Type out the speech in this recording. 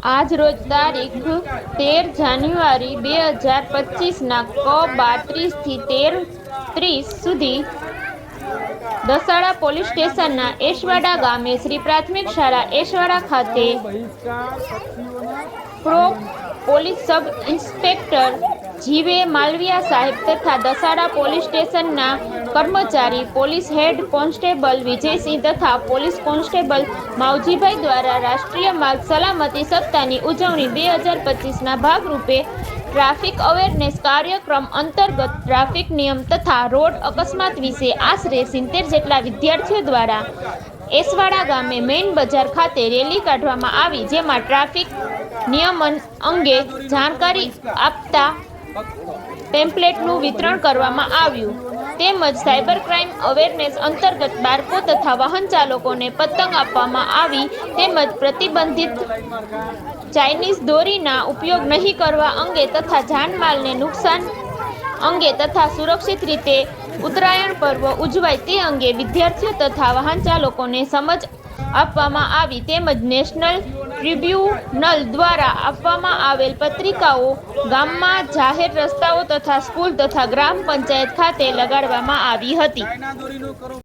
આજ રોજ તારીખ તેર જાન્યુઆરી બે હજાર પચીસના ક બાત્રીસથી તેર ત્રીસ સુધી દસાડા પોલીસ સ્ટેશનના એશવાડા ગામે શ્રી પ્રાથમિક શાળા એશવાડા ખાતે પ્રો પોલીસ સબ ઇન્સ્પેક્ટર જીવે માલવિયા સાહેબ તથા દસાડા પોલીસ સ્ટેશનના કર્મચારી, પોલીસ હેડ કોન્સ્ટેબલ વિજયસિંહ તથા પોલીસ કોન્સ્ટેબલ માવજીભાઈ દ્વારા રાષ્ટ્રીય માર્ગ સલામતી સપ્તાહની ઉજવણી બે હજાર પચીસના ભાગરૂપે ટ્રાફિક અવેરનેસ કાર્યક્રમ અંતર્ગત ટ્રાફિક નિયમ તથા રોડ અકસ્માત વિશે આશરે સિત્તેર જેટલા વિદ્યાર્થીઓ દ્વારા એસવાડા ગામે મેઇન બજાર ખાતે રેલી કાઢવામાં આવી, જેમાં ટ્રાફિક નિયમન અંગે જાણકારી આપતા પેમ્પલેટનું વિતરણ કરવામાં આવ્યું. તેમજ સાયબર ક્રાઇમ અવેરનેસ અંતર્ગત બાળકો તથા વાહન ચાલકોને પતંગ આપવામાં આવી તેમજ પ્રતિબંધિત ચાઇનીઝ દોરીના ઉપયોગ નહીં કરવા અંગે તથા જાનમાલને નુકસાન અંગે તથા સુરક્ષિત રીતે ઉત્તરાયણ પર્વ ઉજવાય તે અંગે વિદ્યાર્થીઓ તથા વાહન ચાલકોને સમજ આપવામાં આવી તેમજ નેશનલ ટ્રિબ્યુનલ દ્વારા આપવામાં આવેલ પત્રિકાઓ ગામમાં જાહેર રસ્તાઓ તથા સ્કૂલ તથા ગ્રામ પંચાયત ખાતે લગાડવામાં આવી હતી.